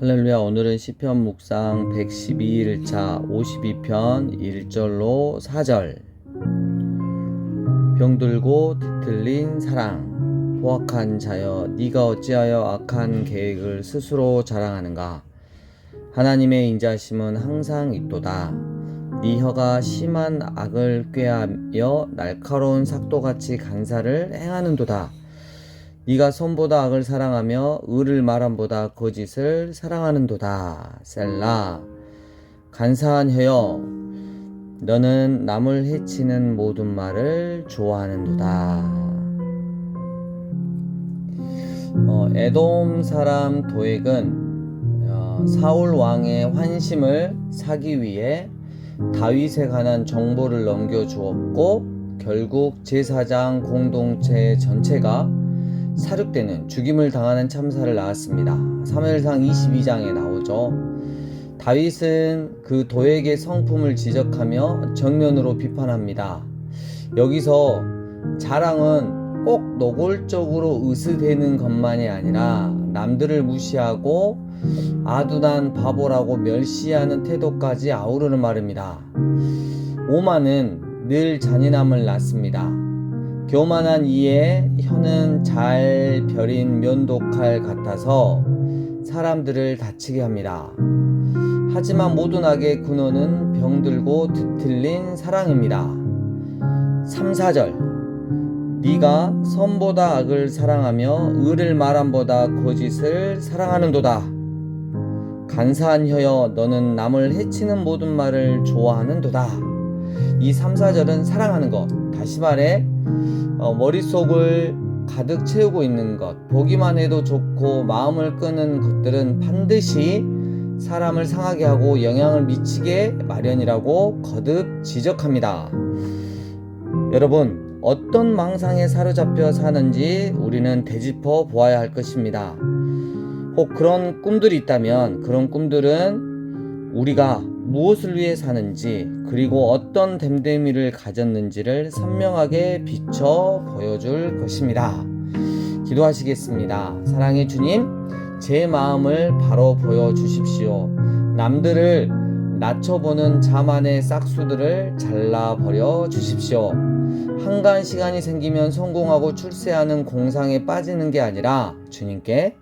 할렐루야. 오늘은 시편 묵상 112일차 52편 1절로 4절. 병들고 뒤틀린 사랑 포악한 자여 네가 어찌하여 악한 계획을 스스로 자랑하는가? 하나님의 인자심은 항상 있도다. 네 혀가 심한 악을 꾀하며 날카로운 삭도같이 간사를 행하는도다 네가 선보다 악을 사랑하며 의를 말함보다 거짓을 사랑하는도다. 셀라. 간사한 혀여, 너는 남을 해치는 모든 말을 좋아하는도다. 어, 에돔 사람 도액은 어, 사울 왕의 환심을 사기 위해 다윗에 관한 정보를 넘겨주었고 결국 제사장 공동체 전체가 사륙되는 죽임을 당하는 참사를 낳았습니다. 3일상 22장에 나오죠. 다윗은 그 도액의 성품을 지적하며 정면으로 비판합니다. 여기서 자랑은 꼭 노골적으로 의스대는 것만이 아니라 남들을 무시하고 아둔한 바보라고 멸시하는 태도까지 아우르는 말입니다. 오만은 늘 잔인함을 낳습니다. 교만한 이에 혀는 잘 벼린 면도칼 같아서 사람들을 다치게 합니다. 하지만 모든 악의 근원은 병들고 뒤틀린 사랑입니다. 3, 4절 네가 선보다 악을 사랑하며 의를 말함보다 거짓을 사랑하는도다. 간사한 혀여 너는 남을 해치는 모든 말을 좋아하는도다. 이 3, 4절은 사랑하는 것. 다시 말해 어, 머릿속을 가득 채우고 있는 것, 보기만 해도 좋고 마음을 끄는 것들은 반드시 사람을 상하게 하고 영향을 미치게 마련이라고 거듭 지적합니다. 여러분, 어떤 망상에 사로잡혀 사는지 우리는 되짚어 보아야 할 것입니다. 혹 그런 꿈들이 있다면 그런 꿈들은 우리가 무엇을 위해 사는지 그리고 어떤 됨됨이를 가졌는지를 선명하게 비춰 보여줄 것입니다. 기도하시겠습니다. 사랑의 주님, 제 마음을 바로 보여주십시오. 남들을 낮춰보는 자만의 싹수들을 잘라버려 주십시오. 한간 시간이 생기면 성공하고 출세하는 공상에 빠지는 게 아니라 주님께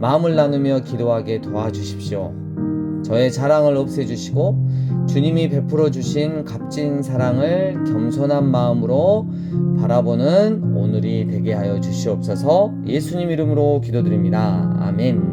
마음을 나누며 기도하게 도와주십시오. 저의 자랑을 없애주시고 주님이 베풀어 주신 값진 사랑을 겸손한 마음으로 바라보는 오늘이 되게 하여 주시옵소서 예수님 이름으로 기도드립니다. 아멘.